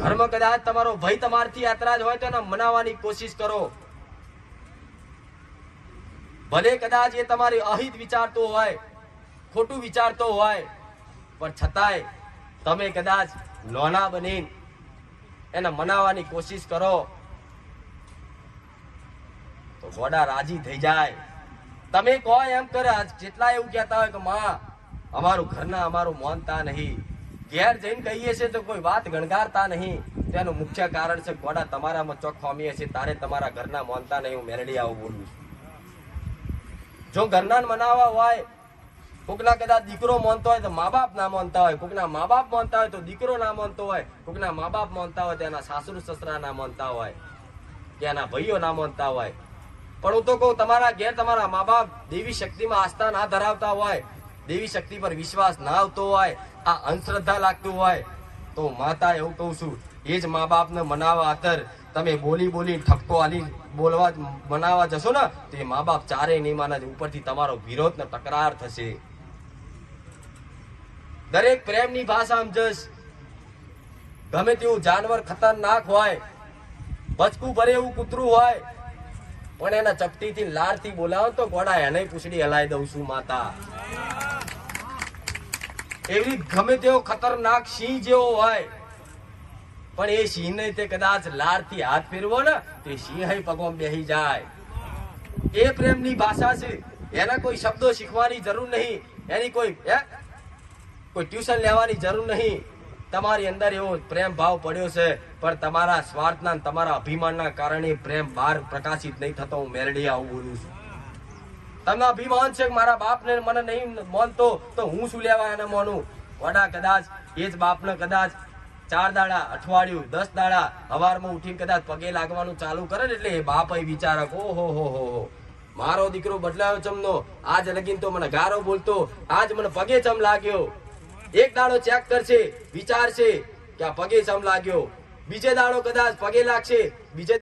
ઘરમાં કદાચ તમારો ભય તમારથી યાત્રા હોય તો એને મનાવવાની કોશિશ કરો. ભલે કદાચ એ તમારી અહિત વિચારતો હોય, ખોટું વિચારતો હોય, પણ છતાંય તમે કદાચ લોના બની એને મનાવવાની કોશિશ કરો, તો ગોડા રાજી થઈ જાય. તમે કહો એમ કરે, જેટલા એવું કહેતા હોય કે, માં, અમારું ઘરના અમારું માનતા નહીં. ઘેર જઈને કહીએ છીએ તો કોઈ વાત ગણગારતા નહીં. તેનું મુખ્ય કારણ છે ગોડા તમારામાં ચોક ખોમીએ છીએ, તારે તમારા ઘરના માનતા નહીં, હું મેરડી આવું બોલું છું. જો ઘરના મનાવવા હોય, કોકના કદાચ દીકરો માનતો હોય તો મા બાપ ના માનતા હોય, કોકના મા બાપ માનતા હોય તો દીકરો ના માનતો હોય, કોકના મા બાપ માનતા હોય તો સાસુ સસરા ના માનતા હોય, કે એના ભાઈઓ ના માનતા હોય. પણ હું તો કહું, તમારા ઘેર તમારા મા બાપ દેવી શક્તિમાં આસ્થા ના ધરાવતા હોય દેવી શક્તિ પર વિશ્વાસ ના આવતો હોય, આ અંધશ્રદ્ધા લાગતું હોય, તો માતા એવું કહું છું, એ જ મા બાપને મનાવવા આતર તમે બોલી બોલી ઠપકો આલી બોલવા મનાવવા જશો ને, તો એ મા બાપ ચારેય નહીં માના ઉપરથી તમારો વિરોધ ને તકરાર થશે. દરેક પ્રેમની ભાષા સમજશ ગમે તેવું જાનવર ખતરનાક હોય, બચકું ભરે એવું કૂતરું હોય, પણ એના ચપટીથી લારથી બોલાવો તો ગોડા એને પૂછડી હલાઈ દઉં છું માતા. એવી ગમે તેવો ખતરનાક સિંહ જેવો હોય. પણ એ સિંહ ને તે કદાચ લારથી હાથ ફેરવો ને, તે સિંહ પગમાં બેહી જાય. એ પ્રેમની ભાષા છે. એના કોઈ શબ્દો શીખવાની જરૂર નહીં. એની કોઈ, હે? કોઈ ટ્યુશન લેવાની જરૂર નહીં. તમારી અંદર એવો પ્રેમ ભાવ પડ્યો છે. પણ તમારા સ્વાર્થના તમારા અભિમાનના કારણે પ્રેમ બહાર પ્રકાશિત નહીં થતો. હું મેરડી આવું બોલું છું. તમને અભિમાન છે કે મારા બાપને મને નહીં માનતો, તો હું શું લેવા એને માનું? વડા કદાચ, એ જ બાપને કદાચ ચાર દાડા અઠવાડિયું, દસ દાડા હવારમાં ઉઠીને કદાચ પગે લાગવાનું ચાલુ કરે ને એટલે એ બાપ એ વિચારક, ઓહો, હો હો હો. મારો દીકરો બદલાયો ચમનો, આજ લગીન તો મને ગારો બોલતો, આજ મને પગે ચમ લાગ્યો. એક દાડો ચેક કરશે, વિચારશે કે આ પગે ચમ લાગ્યો. બીજે દાડો કદાચ પગે લાગશે, બીજે